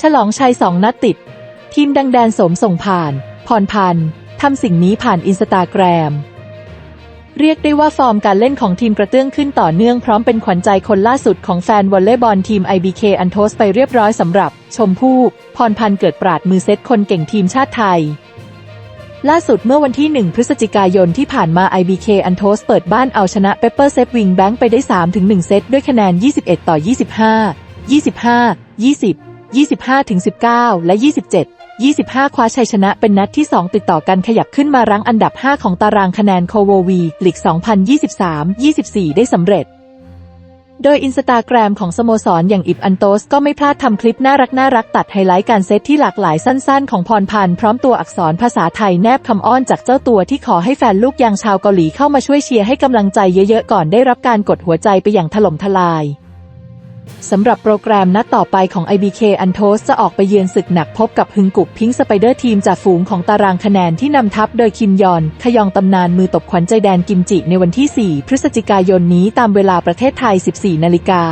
ฉลองชัยสองนัดติด ทีมดังแดนสมส่งผ่าน พรพันธ์ทำสิ่งนี้ผ่านอินสตาแกรม เรียกได้ว่าฟอร์มการเล่นของทีมกระเตื้องขึ้นต่อเนื่องพร้อมเป็นขวัญใจคนล่าสุดของแฟนวอลเลย์บอลทีม IBK อันโทสไปเรียบร้อยสำหรับ ชมพู่ พรพันธ์เกิดปราดมือเซตคนเก่งทีมชาติไทยล่าสุดเมื่อวันที่ 1 พฤศจิกายนที่ผ่านมา IBK อันโทสเปิดบ้านเอาชนะ Pepper Set Wing Bank ไปได้ 3-1 เซตด้วยคะแนน 21 ต่อ 25 25 20 25-19 และ 27 25 คว้าชัยชนะเป็นนัดที่ 2 ติดต่อกันขยับขึ้นมารั้งอันดับ 5 ของตารางคะแนนโคโววีลีก 2023-24 ได้สำเร็จ โดยอินสตาแกรมของสโมสรอย่างอิบอันโตสก็ไม่พลาดทำคลิปน่ารักน่ารักตัดไฮไลท์การเซตที่หลากหลายสั้นๆ ของพรพันธ์พร้อมตัวอักษรภาษาไทยแนบคำอ้อนจากเจ้าตัวที่ขอให้แฟนลูกยางชาวเกาหลีเข้ามาช่วยเชียร์ให้กำลังใจเยอะๆก่อนได้รับการกดหัวใจไปอย่างถล่มทลาย สำหรับโปรแกรมนัดต่อไปของ IBK อันโทสจะออกไปเยือนศึกหนักพบกับฮึงกุบพิงค์สไปเดอร์ทีมจากฝูงของตารางคะแนนที่นำทัพโดยคิมยอน ขยองตำนานมือตบขวัญใจแดนกิมจิในวันที่ 4 พฤศจิกายนนี้ตามเวลาประเทศไทย 14 นาฬิกา